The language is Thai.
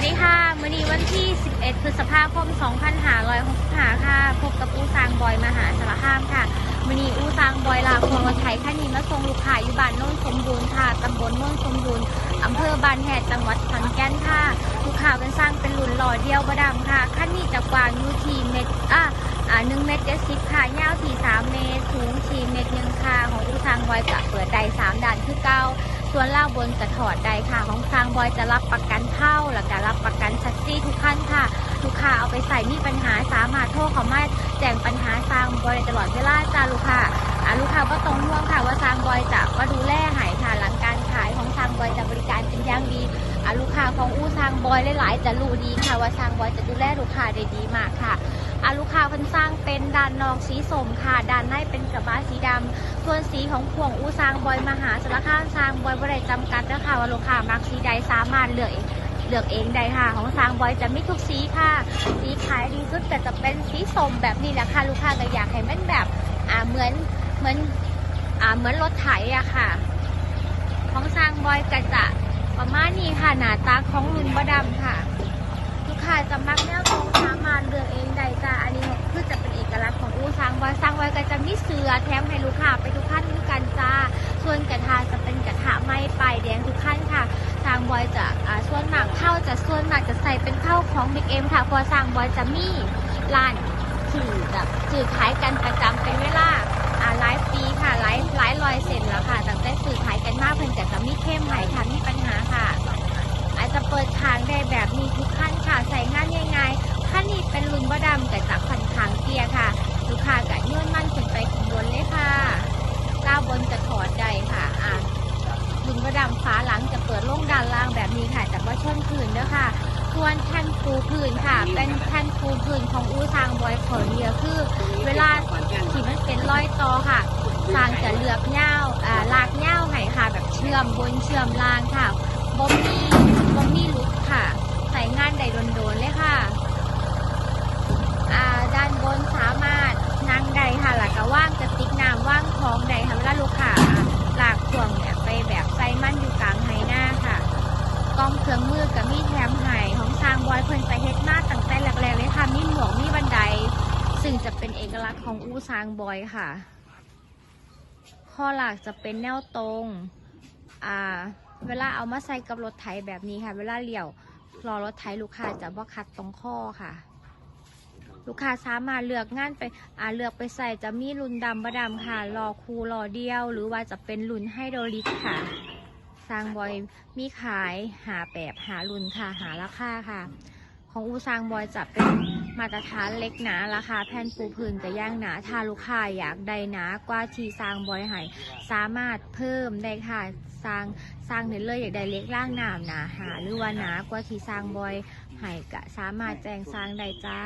วัสดีค่ะมื้อนี้วันที่ 11 พฤษภาคม 2565 ค่ะ พบกับอูซางบอยมหาสารคามค่ะมื้อนี้อูซางบอยลาพวงรถไถคันนี้มาส่งลูกค้าอยู่บ้านโน้นสมบูรณ์ค่ะตำบลโน้นสมบูรณ์อำเภอบานแหดจังหวัดขอนแก่นค่ะ ลูกค้าเป็นสร้างเป็นรุ่นหล่อเดียวบดำค่ะคันนี้จะกว้างอยู่ที่เมตรอะอ่า1เมตร70ค่ะยาวที่3เมตร สูง4เมตรหนึ่งค่ะ ของอูซางบอยจะเปิดใด3ด่านคือเก่า ส่วนล่างบนจะถอดใดค่ะ ของทางบอยจะรับประกันเท่าและก็รับประกันชัดซี่ทุกขั้นค่ะลูกค้าเอาไปใส่มีปัญหาสามารถโทรเขามาแจ้งปัญหาทางบอยตลอดเวลาจ้าลูกค้าอาลูกค้าก็ต้องห่วงค่ะว่าทางบอยจะมาดูแลใหายค่ะหลังการขายของทางบอยจะบริการเป็นอย่างดีอาลูกค้าของอู้ทางบอยหลายๆจะรู้ดีค่ะว่าทางบอยจะดูแลลูกค้าได้ดีมากค่ะอาลูกค้าเพิ่นสร้างเป็นด้านนอกสีส้มค่ะด้านในเป็นกระบะสีดำ ส่วนสีของพวงอูซางบอยมหาสารคามซางบอยบริจำกัดนะคะว่าลูกค้ามักสีใดสามารถเลือกเองเลือกเองได้ค่ะ ของซางบอยจะมีทุกสีค่ะ สีขายดีสุดแต่จะเป็นสีส้มแบบนี้แหละค่ะลูกค้าก็อยากให้มันแบบอ่าเหมือนเหมือนอ่าเหมือนรถไถอะค่ะ ของซางบอยก็จะประมาณนี้ค่ะหน้าตาของรุ่นบดำค่ะ ลูกค้าจะมักแนวทรงสามารถเลือกเองได้จ้าอันนี้คือจะเป็นเอกลักษณ์ของอูซางบอยซางบอยก็จะมีเสือแถมให้ลูกค้าไป มค่ะพอซางบอยจะมีร้านถือแบบถือขายกันประจำเป็นเวลาอ่าหลายปีค่ะหลายหลายลอยร็จแส่วนแท่นปูพื้นค่ะ เป็นแท่นปูพื้นของอู้ทางบอยขอเรียคือ เวลาที่มันเป็นร้อยต่อค่ะทางจะเลือกเง่าลากเง่าให้ค่ะ แบบเชื่อมบนเชื่อมล่างค่ะบอมมี่บอมมี่ลุกค่ะ ใส่งานใดโดนๆเลยค่ะ จะเป็นเอกลักษณ์ของอูซางบอยค่ะ ข้อหลักจะเป็นแนวตรง อ่า เวลาเอามาใส่กับรถไถแบบนี้ค่ะ เวลาเลี้ยวรอรถไถลูกค้าจะบ่คัดตรงข้อค่ะ ลูกค้าสามารถเลือกงานไป อ่าเลือกไปใส่จะมีรุ่นดำบดำค่ะ รอคูรอเดียว หรือว่าจะเป็นรุ่นไฮโดรลิกค่ะสร้างบอยมีขายหาแบบหารุ่นค่ะ หาราคาค่ะ ของอูซางบอยจะเป็น มาตรฐานเล็กหนาราคาแผ่นปูพื้นจะย่างหนาถ้าลูกค้าอยากได้หนากว่าที่สร้างบอยให้สามารถเพิ่มได้ค่ะสร้างสร้างเนื้อเลยอยากได้เล็กล่างหนามหนาหาหรือว่าหนากว่าที่สร้างบอยให้ก็สามารถแจ้งสร้างได้จ้า